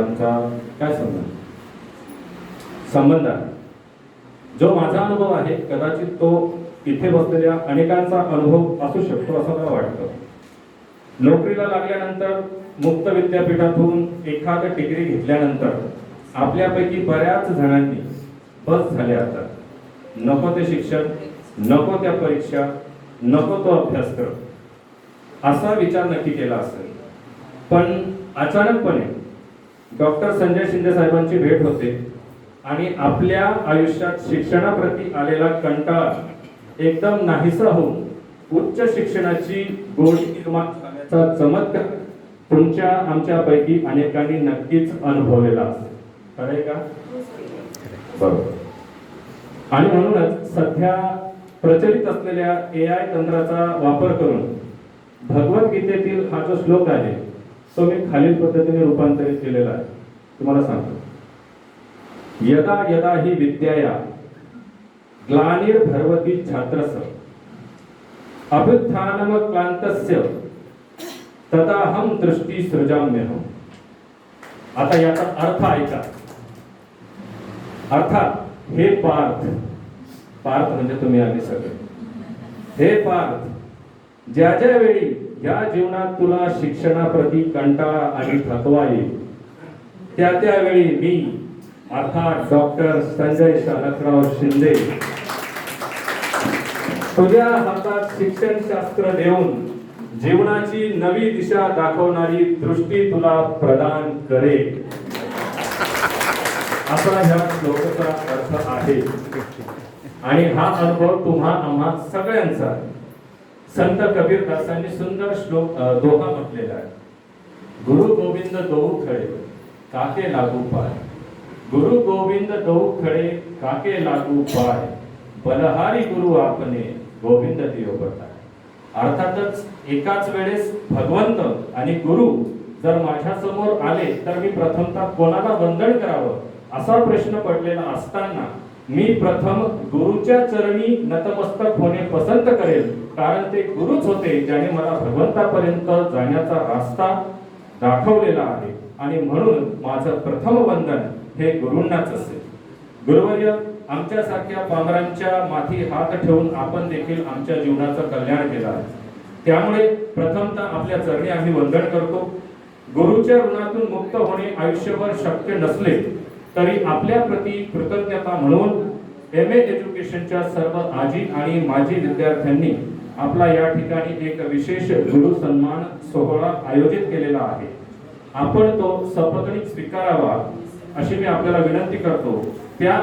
काय संबंध? संबंध आहे. जो माझा अनुभव आहे कदाचित तो इथे बसलेल्या अनेकांचा अनुभव असू शकतो असं मला वाटतं. नोकरीला लागल्यानंतर मुक्त विद्यापीठातून एखादं डिग्री घेतल्यानंतर आपल्यापैकी बऱ्याच जणांनी बस झाले आता. नको ते शिक्षण नको त्या परीक्षा नको तो अभ्यासक्रम असा विचार नक्की केला असेल. पण अचानकपणे डॉक्टर संजय शिंदे साहेबांची भेट होते. आणि आपल्या आयुष्यात शिक्षणाप्रती आलेला कंटाळा एकदम नाहीसा होऊन उच्च शिक्षणाची गोडी निर्माण करण्याचा चमत्कार तुमच्या आमच्यापैकी अनेकांनी नक्कीच अनुभवलेला असेल. खरंय का? बरोबर. आणि म्हणूनच सध्या प्रचलित असलेल्या ए आय तंत्राचा वापर करून भगवद्गीतेतील हा जो श्लोक आहे तो मी खालील पद्धतीने रूपांतरित केलेला आहे. तुम्हाला सांगतो. यदा यदा ही विद्याया ग्लानिर्भरवती छात्रस अभ्युत्थानम क्लांतस्य तदा हम दृष्टी सृजाम्यहम. आता याचा अर्थ ऐका. अर्थात हे पार्थ पार्थ म्हणजे तुम्ही आम्ही सगळे. हे पार्थ ज्या ज्या वेळी या जीवनात तुला शिक्षणाप्रती कंटाळा आणि थकवा येईल. त्या त्यावेळी मी अर्थात डॉक्टर संजय शालकराव शिंदे तुझ्या हातात शिक्षण शास्त्र देऊन जीवनाची नवी दिशा दाखवणारी दृष्टी तुला प्रदान करेल. असा ह्या श्लोकाचा अर्थ आहे. आणि हा अनुभव तुम्हा आम्हा सगळ्यांचा आहे. संत कबीरदासांनी सुंदर श्लोक दोहा म्हटलेला आहे. गुरु गोविंद दौ खळे काके लागू पाय. गुरु गोविंद दौ खळे काके लागू पाय. बलहारी गुरु आपने गोविंद देव बताय अर्थातच एकाच वेळेस भगवंत आणि गुरु जर माझ्यासमोर आले तर मी प्रथमतः कोणाला वंदन करावं असा प्रश्न पडलेला असताना मी प्रथम गुरुच्या चरणी नतमस्तक होणे पसंत करेल कारण ते गुरुच होते ज्याने मला भगवंतापर्यंत जाण्याचा रास्ता दाखवलेला आहे. आणि म्हणून माझं प्रथम वंदन हे गुरूंनाच असेल. गुरुवर्य आमच्यासारख्या पामरांच्या माथी हात ठेवून आपण देखील आमच्या जीवनाचं कल्याण केलं आहे. त्यामुळे प्रथमतः आपल्या चरणी आम्ही वंदन करतो. गुरुच्या ऋणातून मुक्त होणे आयुष्यभर शक्य नसले तरी आपल्या प्रती कृतज्ञता म्हणून एम ए एज्युकेशनच्या सर्व आजी आणि माजी विद्यार्थ्यांनी आपला या ठिकाणी एक विशेष गुरु सन्मान सोहळा आयोजित केलेला आहे. आपण तो सपत्नीक स्वीकारावा अशी मी आपल्याला विनंती करतो. त्या